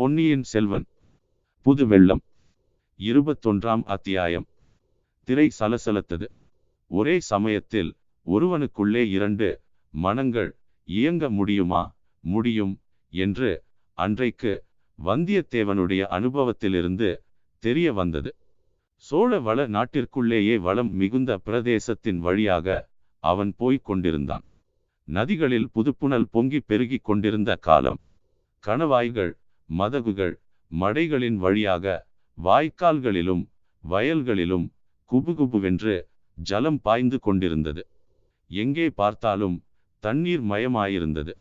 பொன்னியின் செல்வன். புது வெள்ளம். இருபத்தொன்றாம் அத்தியாயம். திரை சலசலத்தது. ஒரே சமயத்தில் ஒருவனுக்குள்ளே இரண்டு மனங்கள் இயங்க முடியுமா? முடியும் என்று அன்றைக்கு வந்தியத்தேவனுடைய அனுபவத்திலிருந்து தெரிய வந்தது. சோழ வள நாட்டிற்குள்ளேயே வளம் மிகுந்த பிரதேசத்தின் வழியாக அவன் போய்க் கொண்டிருந்தான். நதிகளில் புதுப்புணல் பொங்கி பெருகிக் கொண்டிருந்த காலம். கணவாய்கள் மதகுகள் மடைகளின் வழியாக வாய்க்கால்களிலும் வயல்களிலும் குபுகுபுவென்று ஜலம் பாய்ந்து கொண்டிருந்தது. எங்கே பார்த்தாலும் தண்ணீர் மயமாயிருந்தது.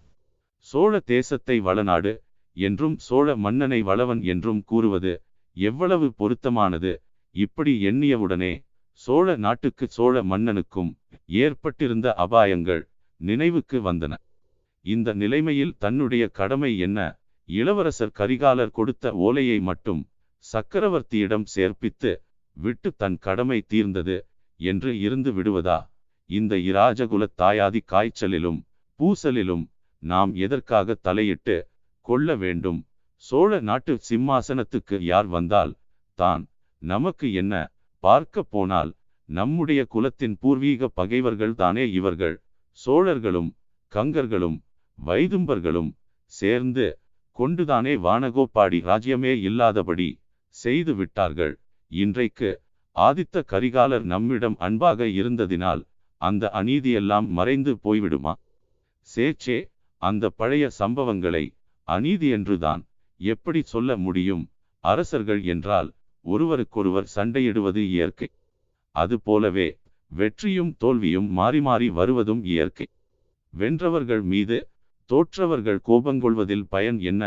சோழ தேசத்தை வளநாடு என்றும் சோழ மன்னனை வளவன் என்றும் கூறுவது எவ்வளவு பொருத்தமானது. இப்படி எண்ணியவுடனே சோழ நாட்டுக்கு சோழ மன்னனுக்கும் ஏற்பட்டிருந்த அபாயங்கள் நினைவுக்கு வந்தன. இந்த நிலைமையில் தன்னுடைய கடமை என்ன? இளவரசர் கரிகாலர் கொடுத்த ஓலையை மட்டும் சக்கரவர்த்தியிடம் சேர்ப்பித்து விட்டு தன் கடமை தீர்ந்தது என்று இருந்து விடுவதா? இந்த இராஜகுல தாயாதி காய்ச்சலிலும் பூசலிலும் நாம் எதற்காக தலையிட்டு கொள்ள வேண்டும்? சோழ நாட்டு சிம்மாசனத்துக்கு யார் வந்தால் தான் நமக்கு என்ன? பார்க்க போனால் நம்முடைய குலத்தின் பூர்வீக பகைவர்கள் தானே இவர்கள். சோழர்களும் கங்கர்களும் வைதும்பர்களும் சேர்ந்து கொண்டுதானே வானகோப்பாடி ராஜ்யமே இல்லாதபடி செய்து விட்டார்கள். இன்றைக்கு ஆதித்த கரிகாலர் நம்மிடம் அன்பாக இருந்ததினால் அந்த அநீதியெல்லாம் மறைந்து போய்விடுமா? சேச்சே அந்த பழைய சம்பவங்களை அநீதி என்றுதான் எப்படி சொல்ல முடியும்? அரசர்கள் என்றால் ஒருவருக்கொருவர் சண்டையிடுவது இயற்கை. அதுபோலவே வெற்றியும் தோல்வியும் மாறி மாறி வருவதும் இயற்கை. வென்றவர்கள் மீது தோற்றவர்கள் கோபங்கொள்வதில் பயன் என்ன?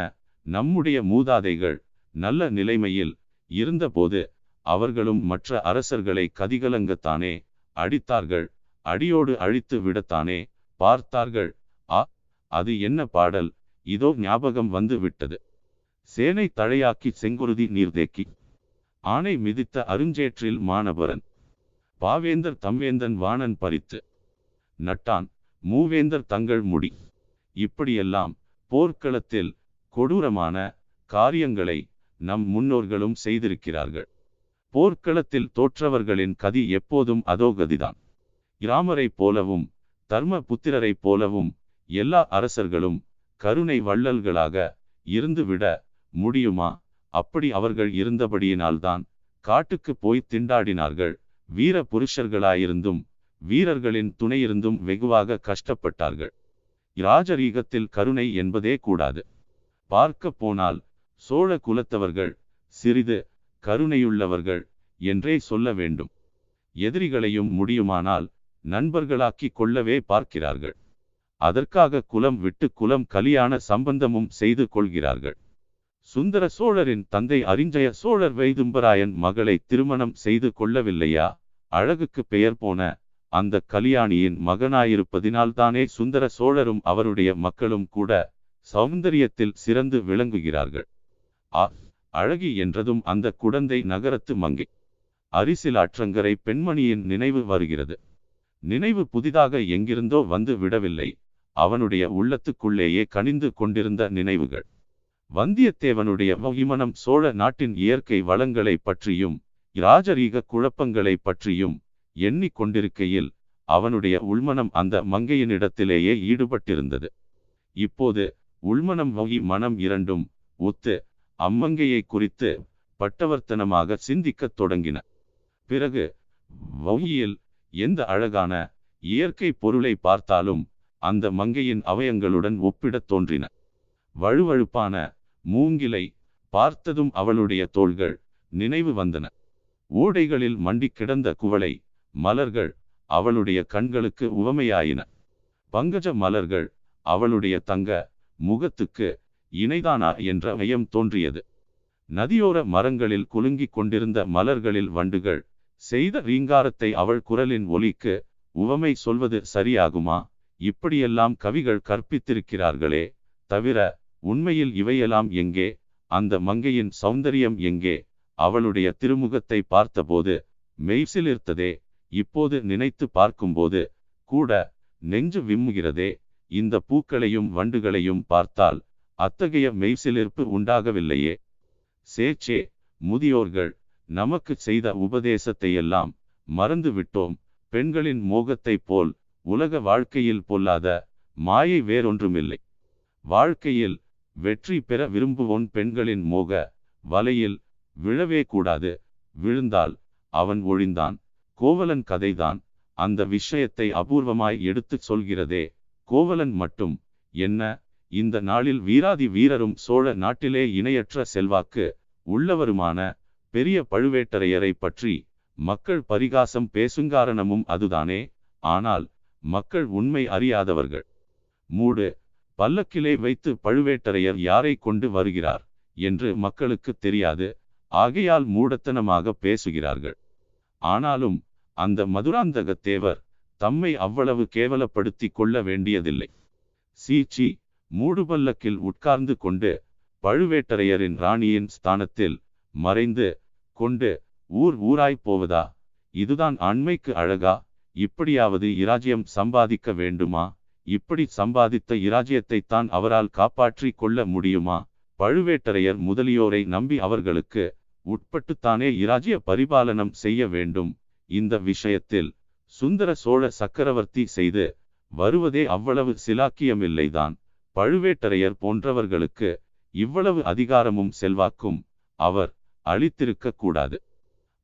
நம்முடைய மூதாதைகள் நல்ல நிலைமையில் இருந்தபோது அவர்களும் மற்ற அரசர்களை கதிகலங்கத்தானே அடித்தார்கள் அடியோடு அழித்து விடத்தானே பார்த்தார்கள். ஆ அது என்ன பாடல்? இதோ ஞாபகம் வந்து விட்டது. சேனை தழையாக்கி செங்குருதி நீர்தேக்கி ஆணை மிதித்த அருஞ்சேற்றில் மானபரன். பாவேந்தர் தம்வேந்தன் வாணன் பறித்து. நட்டான். மூவேந்தர் தங்கள் முடி. இப்படியெல்லாம் போர்க்களத்தில் கொடூரமான காரியங்களை நம் முன்னோர்களும் செய்திருக்கிறார்கள். போர்க்களத்தில் தோற்றவர்களின் கதி எப்போதும் அதோ கதிதான் இராமரைப் போலவும் தர்ம புத்திரரைப் போலவும் எல்லா அரசர்களும் கருணை வள்ளல்களாக இருந்துவிட முடியுமா? அப்படி அவர்கள் இருந்தபடியினால்தான் காட்டுக்கு போய் திண்டாடினார்கள். வீர புருஷர்களாயிருந்தும் வீரர்களின் துணையிருந்தும் வெகுவாக கஷ்டப்பட்டார்கள். இராஜரீகத்தில் கருணை என்பதே கூடாது. பார்க்க போனால் சோழ குலத்தவர்கள் சிறிது கருணையுள்ளவர்கள் என்றே சொல்ல வேண்டும். எதிரிகளையும் முடியுமானால் நண்பர்களாக்கி கொள்ளவே பார்க்கிறார்கள். அதற்காக குலம் விட்டு குலம் கலியான சம்பந்தமும் செய்து கொள்கிறார்கள். சுந்தர சோழரின் தந்தை அரிஞ்சய சோழர் வைதும்பராயன் மகளை திருமணம் செய்து கொள்ளவில்லையா? அழகுக்கு பெயர் போன அந்த கலியாணியின் மகனாயிருப்பதினால்தானே சுந்தர சோழரும் அவருடைய மக்களும் கூட சௌந்தரியத்தில் சிறந்து விளங்குகிறார்கள். ஆ அழகி என்றதும் அந்த குடந்தை நகரத்து மங்கை. அரிசிலாற்றங்கரை பெண்மணியின் நினைவு வருகிறது. நினைவு புதிதாக எங்கிருந்தோ வந்து விடவில்லை. அவனுடைய உள்ளத்துக்குள்ளேயே கனிந்து கொண்டிருந்த நினைவுகள். வந்தியத்தேவனுடைய வகிமனம் சோழ நாட்டின் இயற்கை வளங்களை பற்றியும் இராஜரீக குழப்பங்களை பற்றியும் எண்ணிக் கொண்டிருக்கையில் அவனுடைய உள்மனம் அந்த மங்கையினிடத்திலேயே ஈடுபட்டிருந்தது. இப்போது உள்மனம் வகி மனம் இரண்டும் ஒத்து அம்மங்கையை குறித்து பட்டவர்த்தனமாக சிந்திக்கத் தொடங்கின. பிறகு வகியில் எந்த அழகான இயற்கை பொருளை பார்த்தாலும் அந்த மங்கையின் அவயங்களுடன் ஒப்பிடத் தோன்றின. வழுவழுப்பான மூங்கிலை பார்த்ததும் அவளுடைய தோள்கள் நினைவு வந்தன. ஓடைகளில் மண்டி கிடந்த குவளை மலர்கள் அவளுடைய கண்களுக்கு உவமையாயின. பங்கஜ மலர்கள் அவளுடைய தங்க முகத்துக்கு இணைதானா என்ற ஐயம் தோன்றியது. நதியோர மரங்களில் குலுங்கிக் கொண்டிருந்த மலர்களில் வண்டுகள் செய்த ரீங்காரத்தை அவள் குரலின் ஒலிக்கு உவமை சொல்வது சரியாகுமா? இப்படியெல்லாம் கவிகள் கற்பித்திருக்கிறார்களே தவிர உண்மையில் இவையெல்லாம் எங்கே? அந்த மங்கையின் சௌந்தரியம் எங்கே? அவளுடைய திருமுகத்தை பார்த்தபோது மெய்சிலிர்த்ததே. இப்போது நினைத்து பார்க்கும்போது கூட நெஞ்சு விம்முகிறதே. இந்த பூக்களையும் வண்டுகளையும் பார்த்தால் அத்தகைய மெய்சிலிருப்பு உண்டாகவில்லையே. சேச்சே முதியோர்கள் நமக்கு செய்த உபதேசத்தையெல்லாம் மறந்து விட்டோம் பெண்களின் மோகத்தைப் போல் உலக வாழ்க்கையில் பொல்லாத மாயை வேறொன்றுமில்லை. வாழ்க்கையில் வெற்றி பெற விரும்புவோன் பெண்களின் மோக வலையில் விழவே கூடாது விழுந்தால் அவன் ஒழிந்தான். கோவலன் கதைதான். அந்த விஷயத்தை அபூர்வமாய் எடுத்துச் சொல்கிறதே. கோவலன் மட்டும் என்ன? இந்த நாளில் வீராதி வீரரும் சோழ நாட்டிலே இணையற்ற செல்வாக்கு உள்ளவருமான பெரிய பழுவேட்டரையரை பற்றி மக்கள் பரிகாசம் பேசுங்காரணமும் அதுதானே. ஆனால் மக்கள் உண்மை அறியாதவர்கள். மூடு பல்லக்கிலே வைத்து பழுவேட்டரையர் யாரை கொண்டு வருகிறார் என்று மக்களுக்கு தெரியாது. ஆகையால் மூடத்தனமாக பேசுகிறார்கள். ஆனாலும் அந்த மதுராந்தக தேவர் தம்மை அவ்வளவு கேவலப்படுத்தி கொள்ள வேண்டியதில்லை. சீச்சி மூடுபல்லக்கில் உட்கார்ந்து கொண்டு பழுவேட்டரையரின் ராணியின் ஸ்தானத்தில் மறைந்து கொண்டு ஊர் ஊராய் போவதா? இதுதான் ஆண்மைக்கு அழகா? இப்படியாவது இராஜ்யம் சம்பாதிக்க வேண்டுமா? இப்படி சம்பாதித்த இராஜ்யத்தை தான் அவரால் காப்பாற்றி கொள்ள முடியுமா? பழுவேட்டரையர் முதலியோரை நம்பி அவர்களுக்கு உட்பட்டுத்தானே இராஜ்ய பரிபாலனம் செய்ய வேண்டும். இந்த விஷயத்தில் சுந்தர சோழ சக்கரவர்த்தி செய்து வருவதே அவ்வளவு சிலாக்கியமில்லைதான். பழுவேட்டரையர் போன்றவர்களுக்கு இவ்வளவு அதிகாரமும் செல்வாக்கும் அவர் அளித்திருக்க கூடாது.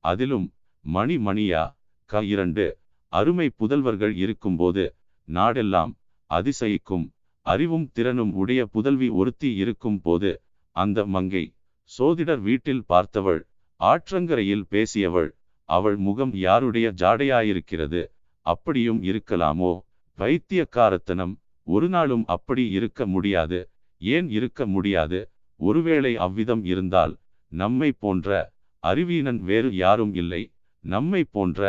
அதிலும் மணி மணியா க இரண்டு அருமை புதல்வர்கள் இருக்கும்போது நாடெல்லாம் அதிசயிக்கும் அறிவும் திறனும் உடைய புதல்வி ஒருத்தி இருக்கும் போது அந்த மங்கை சோதிடர் வீட்டில் பார்த்தவள் ஆற்றங்கரையில் பேசியவள் அவள் முகம் யாருடைய ஜாடையாயிருக்கிறது அப்படியும் இருக்கலாமோ? பைத்தியக்காரத்தனம் ஒரு நாளும் அப்படி இருக்க முடியாது ஏன் இருக்க முடியாது? ஒருவேளை அவ்விதம் இருந்தால் நம்மை போன்ற அறிவீனன் வேறு யாரும் இல்லை நம்மை போன்ற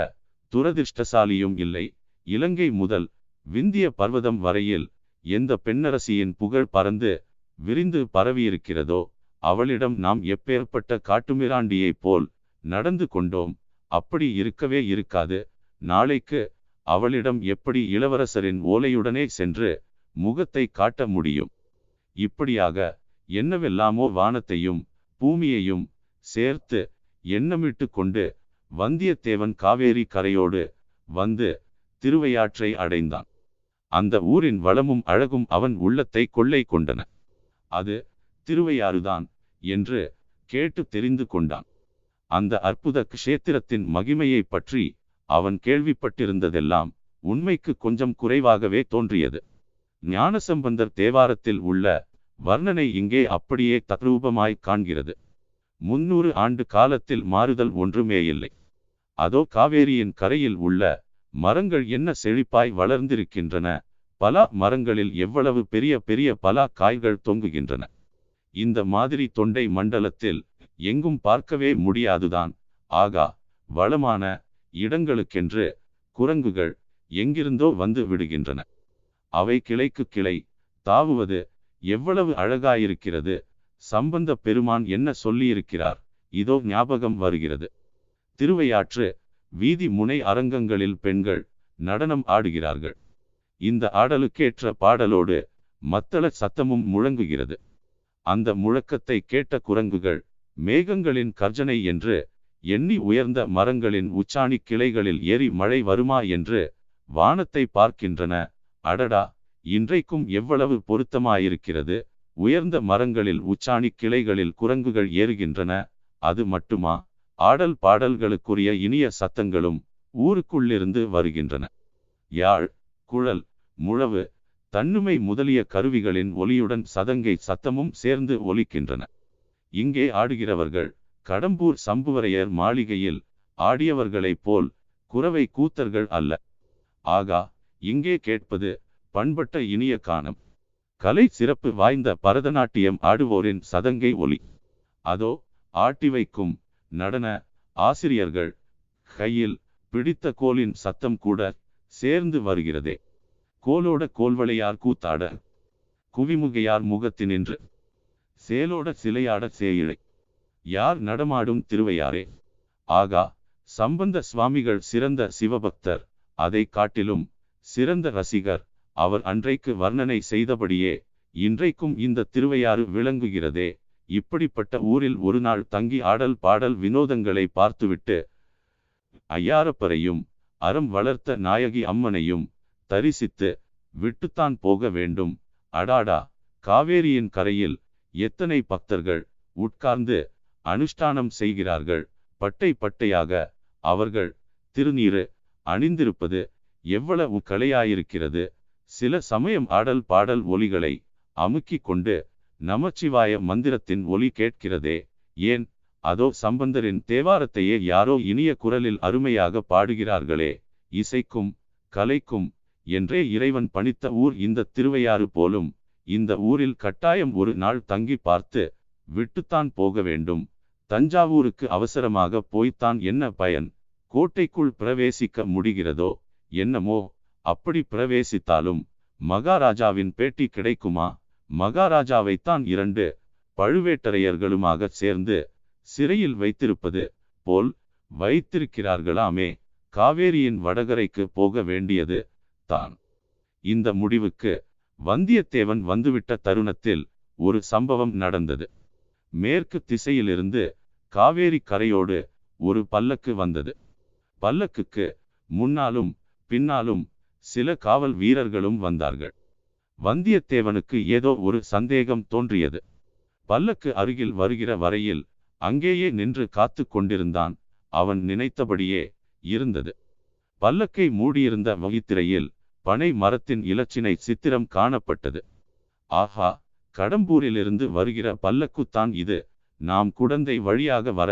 துரதிர்ஷ்டசாலியும் இல்லை. இலங்கை முதல் விந்திய பர்வதம் வரையில் எந்த பெண்ணரசியின் புகழ் பறந்து விரிந்து பரவியிருக்கிறதோ? அவளிடம் நாம் எப்பேற்பட்ட காட்டுமிராண்டியைப் போல் நடந்து கொண்டோம். அப்படி இருக்கவே இருக்காது. நாளைக்கு அவளிடம் எப்படி இளவரசரின் ஓலையுடனே சென்று முகத்தை காட்ட முடியும்? இப்படியாக என்னவெல்லாமோ வானத்தையும் பூமியையும் சேர்த்து எண்ணமிட்டு கொண்டு வந்தியத்தேவன் காவேரி கரையோடு வந்து திருவையாற்றை அடைந்தான். அந்த ஊரின் வளமும் அழகும் அவன் உள்ளத்தை கொள்ளை கொண்டன. அது திருவையாறுதான் என்று கேட்டு தெரிந்து கொண்டான். அந்த அற்புத க்ஷேத்திரத்தின் மகிமையை பற்றி அவன் கேள்விப்பட்டிருந்ததெல்லாம் உண்மைக்கு கொஞ்சம் குறைவாகவே தோன்றியது. ஞானசம்பந்தர் தேவாரத்தில் உள்ள வர்ணனை இங்கே அப்படியே தத்ரூபமாய் காண்கிறது. முன்னூறு ஆண்டு காலத்தில் மாறுதல் ஒன்றுமே இல்லை. அதோ காவேரியின் கரையில் உள்ள மரங்கள் என்ன செழிப்பாய் வளர்ந்திருக்கின்றன. பலா மரங்களில் எவ்வளவு பெரிய பெரிய பலா காய்கள் தொங்குகின்றன. இந்த மாதிரி தொண்டை மண்டலத்தில் எங்கும் பார்க்கவே முடியாதுதான். ஆகா வளமான இடங்களுக்கென்று குரங்குகள் எங்கிருந்தோ வந்து விடுகின்றன. அவை கிளைக்கு கிளை தாவுவது எவ்வளவு அழகாயிருக்கிறது. சம்பந்த பெருமான் என்ன சொல்லியிருக்கிறார்? இதோ ஞாபகம் வருகிறது. திருவையாற்று வீதி முனை அரங்கங்களில் பெண்கள் நடனம் ஆடுகிறார்கள். இந்த ஆடலுக்கேற்ற பாடலோடு மத்தள சத்தமும் முழங்குகிறது. அந்த முழக்கத்தை கேட்ட குரங்குகள் மேகங்களின் கர்ஜனை என்று எண்ணி உயர்ந்த மரங்களின் உச்சாணி கிளைகளில் ஏறி மழை வருமா என்று வானத்தை பார்க்கின்றன. அடடா இன்றைக்கும் எவ்வளவு பொருத்தமாயிருக்கிறது. உயர்ந்த மரங்களில் உச்சாணி கிளைகளில் குரங்குகள் ஏறுகின்றன. அது மட்டுமா? ஆடல் பாடல்களுக்குரிய இனிய சத்தங்களும் ஊருக்குள்ளிருந்து வருகின்றன. யாழ் குழல் முழவு தன்னுமை முதலிய கருவிகளின் ஒலியுடன் சதங்கை சத்தமும் சேர்ந்து ஒலிக்கின்றன. இங்கே ஆடுகிறவர்கள் கடம்பூர் சம்புவரையர் மாளிகையில் ஆடியவர்களைப் போல் குறவை கூத்தர்கள் அல்ல. ஆகா இங்கே கேட்பது பண்பட்ட இனிய காணம் கலை சிறப்பு வாய்ந்த பரதநாட்டியம் ஆடுவோரின் சதங்கை ஒலி. அதோ ஆட்டி வைக்கும் நடன ஆசிரியர்கள் கையில் பிடித்த கோலின் சத்தம் கூட சேர்ந்து வருகிறதே. கோலோட கோல்வளையார் கூத்தாட குவிமுகையார் முகத்தினின்று சேலோட சிலையாட சேயிழை. யார் நடமாடும் திருவையாரே ஆகா சம்பந்த சுவாமிகள் சிறந்த சிவபக்தர் அதை காட்டிலும் சிறந்த ரசிகர் அவர் அன்றைக்கு வர்ணனை செய்தபடியே இன்றைக்கும் இந்த திருவையாறு விளங்குகிறதே. இப்படிப்பட்ட ஊரில் ஒரு நாள் தங்கி ஆடல் பாடல் வினோதங்களை பார்த்துவிட்டு ஐயாரப்பரையும் அறம் வளர்த்த நாயகி அம்மனையும் தரிசித்து விட்டுத்தான் போக வேண்டும். அடாடா! காவேரியின் கரையில் எத்தனை பக்தர்கள் உட்கார்ந்து அனுஷ்டானம் செய்கிறார்கள்? பட்டை பட்டையாக அவர்கள் திருநீறு அணிந்திருப்பது எவ்வளவு கலையாயிருக்கிறது. சில சமயம் ஆடல் பாடல் ஒலிகளை அமுக்கிக் கொண்டு நமச்சிவாய மந்திரத்தின் ஒலி கேட்கிறதே. ஏன்? அதோ சம்பந்தரின் தேவாரத்தையே யாரோ இனிய குரலில் அருமையாக பாடுகிறார்களே. இசைக்கும் கலைக்கும் என்றே இறைவன் பணித்த ஊர் இந்த திருவையாறு போலும். இந்த ஊரில் கட்டாயம் ஒரு நாள் தங்கி பார்த்து விட்டுத்தான் போக வேண்டும். தஞ்சாவூருக்கு அவசரமாக போய்த்தான் என்ன பயன்? கோட்டைக்குள் பிரவேசிக்க முடிகிறதோ என்னமோ? அப்படி பிரவேசித்தாலும் மகாராஜாவின் பேட்டி கிடைக்குமா? மகாராஜாவைத்தான் இரண்டு பழுவேட்டரையர்களுமாக சேர்ந்து சிறையில் வைத்திருப்பது போல் வைத்திருக்கிறார்களாமே. காவேரியின் வடகரைக்கு போக வேண்டியது தான் இந்த முடிவுக்கு வந்தியத்தேவன் வந்துவிட்ட தருணத்தில் ஒரு சம்பவம் நடந்தது. மேற்கு திசையிலிருந்து காவேரி கரையோடு ஒரு பல்லக்கு வந்தது. பல்லக்குக்கு முன்னாலும் பின்னாலும் சில காவல் வீரர்களும் வந்தார்கள். வந்தியத்தேவனுக்கு ஏதோ ஒரு சந்தேகம் தோன்றியது. பல்லக்கு அருகில் வருகிற வரையில் அங்கேயே நின்று காத்து கொண்டிருந்தான். அவன் நினைத்தபடியே இருந்தது. பல்லக்கை மூடியிருந்த வகித்திரையில் பனை மரத்தின் இலச்சினை சித்திரம் காணப்பட்டது. ஆஹா கடம்பூரிலிருந்து வருகிற பல்லக்குத்தான் இது. நாம் குடந்தை வழியாக வர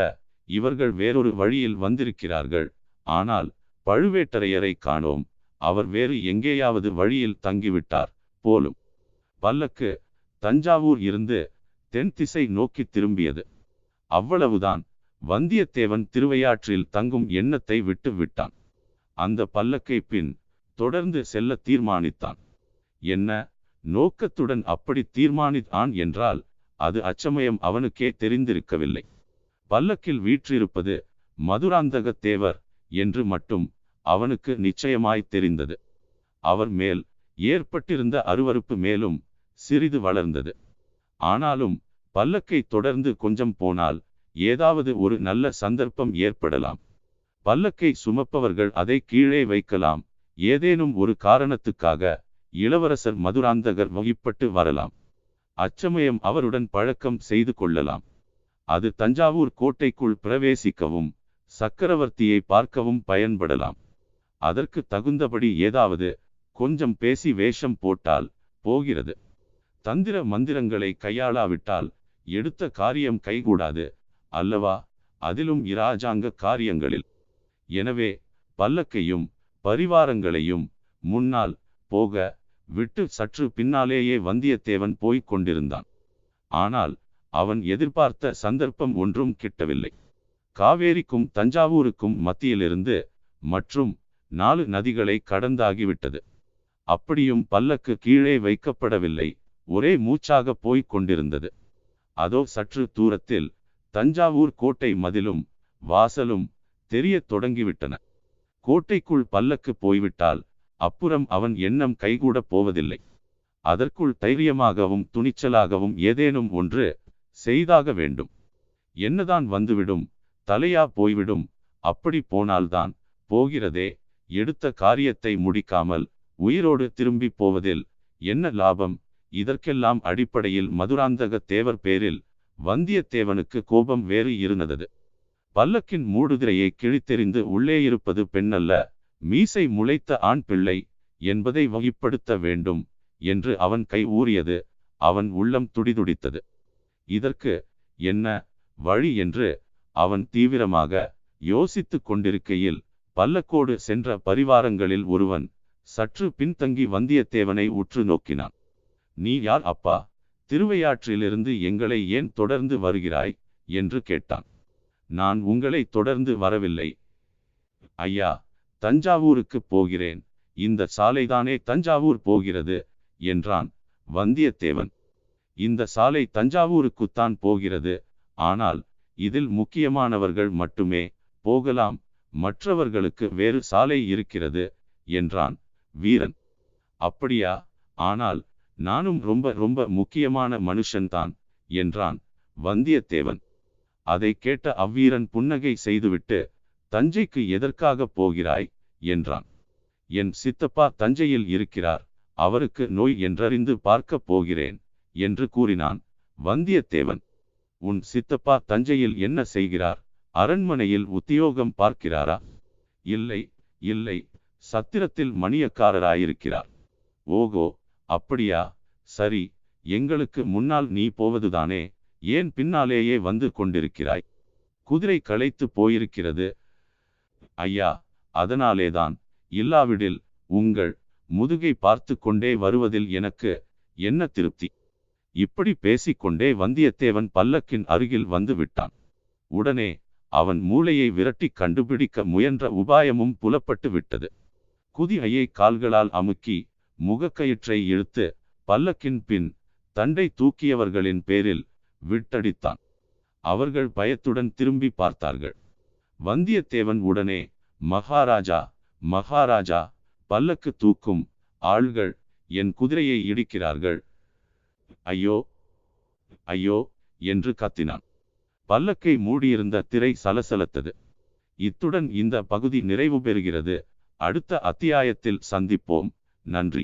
இவர்கள் வேறொரு வழியில் வந்திருக்கிறார்கள். ஆனால் பழுவேட்டரையரை காணோம். அவர் வேறு எங்கேயாவது வழியில் தங்கிவிட்டார் போலும். பல்லக்கு தஞ்சாவூர் இருந்து தென் திசை நோக்கி திரும்பியது. அவ்வளவுதான் வந்தியத்தேவன் திருவையாற்றில் தங்கும் எண்ணத்தை விட்டு விட்டான். அந்த பல்லக்கை பின் தொடர்ந்து செல்ல தீர்மானித்தான். என்ன? நோக்கத்துடன் அப்படி தீர்மானித்தான் என்றால் அது அச்சமயம் அவனுக்கே தெரிந்திருக்கவில்லை. பல்லக்கில் வீற்றிருப்பது மதுராந்தக தேவர் என்று மட்டும் அவனுக்கு நிச்சயமாய் தெரிந்தது. அவர் மேல் ஏற்பட்டிருந்த அருவறுப்பு மேலும் சிறிது வளர்ந்தது. ஆனாலும் பல்லக்கை தொடர்ந்து கொஞ்சம் போனால் ஏதாவது ஒரு நல்ல சந்தர்ப்பம் ஏற்படலாம். பல்லக்கை சுமப்பவர்கள் அதை கீழே வைக்கலாம் ஏதேனும் ஒரு காரணத்துக்காக இளவரசர் மதுராந்தகர் வகிப்பட்டு வரலாம். அச்சமயம் அவருடன் பழக்கம் செய்து கொள்ளலாம். அது தஞ்சாவூர் கோட்டைக்குள் பிரவேசிக்கவும் சக்கரவர்த்தியை பார்க்கவும் பயன்படலாம். அதற்கு தகுந்தபடி ஏதாவது கொஞ்சம் பேசி வேஷம் போட்டால் போகிறது. தந்திர மந்திரங்களை கையாளாவிட்டால் எடுத்த காரியம் கைகூடாது அல்லவா? அதிலும் இராஜாங்க காரியங்களில். எனவே பல்லக்கையும் பரிவாரங்களையும் முன்னால் போக விட்டு சற்று பின்னாலேயே வந்தியத்தேவன் போய்க் கொண்டிருந்தான். ஆனால் அவன் எதிர்பார்த்த சந்தர்ப்பம் ஒன்றும் கிட்டவில்லை. காவேரிக்கும் தஞ்சாவூருக்கும் மத்தியிலிருந்து மற்றும் நாலு நதிகளை கடந்தாகிவிட்டது. அப்படியும் பல்லக்கு கீழே வைக்கப்படவில்லை. ஒரே மூச்சாக போய்க் கொண்டிருந்தது. அதோ சற்று தூரத்தில் தஞ்சாவூர் கோட்டை மதிலும் வாசலும் தெரியத் தொடங்கிவிட்டன. கோட்டைக்குள் பல்லக்கு போய்விட்டால் அப்புறம் அவன் எண்ணம் கைகூட போவதில்லை. அதற்குள் தைரியமாகவும் துணிச்சலாகவும் ஏதேனும் ஒன்று செய்தாக வேண்டும். என்னதான் வந்துவிடும் தலையா போய்விடும் அப்படி போனால்தான் போகிறதே. எடுத்த காரியத்தை முடிக்காமல் உயிரோடு திரும்பி போவதில் என்ன லாபம்? இதற்கெல்லாம் அடிப்படையில் மதுராந்தக தேவர் பேரில் வந்தியத்தேவனுக்கு கோபம் வேறு இருந்தது. பல்லக்கின் மூடுதிரையை கிழித்தெறிந்து உள்ளே இருப்பது பெண்ணல்ல மீசை முளைத்த ஆண் பிள்ளை என்பதை வகைப்படுத்த வேண்டும் என்று அவன் கை ஊறியது அவன் உள்ளம் துடிதுடித்தது. இதற்கு என்ன வழி என்று அவன் தீவிரமாக யோசித்து கொண்டிருக்கையில் பல்லக்கோடு சென்ற பரிவாரங்களில் ஒருவன் சற்று பின்தங்கி வந்தியத்தேவனை உற்று நோக்கினான். நீ யார் அப்பா? திருவையாற்றிலிருந்து எங்களை ஏன் தொடர்ந்து வருகிறாய்? என்று கேட்டான். நான் உங்களை தொடர்ந்து வரவில்லை. ஐயா தஞ்சாவூருக்கு போகிறேன். இந்த சாலைதானே தஞ்சாவூர் போகிறது? என்றான் வந்தியத்தேவன். இந்த சாலை தஞ்சாவூருக்குத்தான் போகிறது. ஆனால் இதில் முக்கியமானவர்கள் மட்டுமே. போகலாம். மற்றவர்களுக்கு வேறு சாலை இருக்கிறது என்றான் வீரன். அப்படியா? ஆனால் நானும் ரொம்ப ரொம்ப முக்கியமான மனுஷன்தான் என்றான் வந்தியத்தேவன். அதை கேட்ட அவ்வீரன் புன்னகை செய்துவிட்டு தஞ்சைக்கு எதற்காக போகிறாய்? என்றான். என் சித்தப்பா தஞ்சையில் இருக்கிறார். அவருக்கு நோய் என்றறிந்து பார்க்கப் போகிறேன் என்று கூறினான் வந்தியத்தேவன். உன் சித்தப்பா தஞ்சையில் என்ன செய்கிறார்? அரண்மனையில் உத்தியோகம் பார்க்கிறாரா? இல்லை இல்லை. சத்திரத்தில் மணியக்காரராயிருக்கிறார். ஓகோ அப்படியா? சரி எங்களுக்கு முன்னால் நீ போவதுதானே? ஏன் பின்னாலேயே வந்து கொண்டிருக்கிறாய்? குதிரை களைத்து போயிருக்கிறது. ஐயா அதனாலேதான். இல்லாவிடில் உங்கள் முதுகை பார்த்து கொண்டே வருவதில் எனக்கு என்ன திருப்தி? இப்படி பேசிக்கொண்டே வந்தியத்தேவன் பல்லக்கின் அருகில் வந்து விட்டான். உடனே அவன் மூளையை விரட்டி கண்டுபிடிக்க முயன்ற உபாயமும் புலப்பட்டு விட்டது. குதிரையை கால்களால் அமுக்கி முகக்கயிற்றை இழுத்து பல்லக்கின் பின் தண்டை தூக்கியவர்களின் பேரில் விட்டடித்தான். அவர்கள் பயத்துடன் திரும்பி பார்த்தார்கள். வந்தியத்தேவன் உடனே மகாராஜா மகாராஜா பல்லக்கு தூக்கும் ஆள்கள் என் குதிரையை இடிக்கிறார்கள். ஐயோ ஐயோ என்று கத்தினான். பல்லக்கை மூடியிருந்த திரை சலசலத்தது. இத்துடன் இந்த பகுதி நிறைவு பெறுகிறது. அடுத்த அத்தியாயத்தில் சந்திப்போம். நன்றி.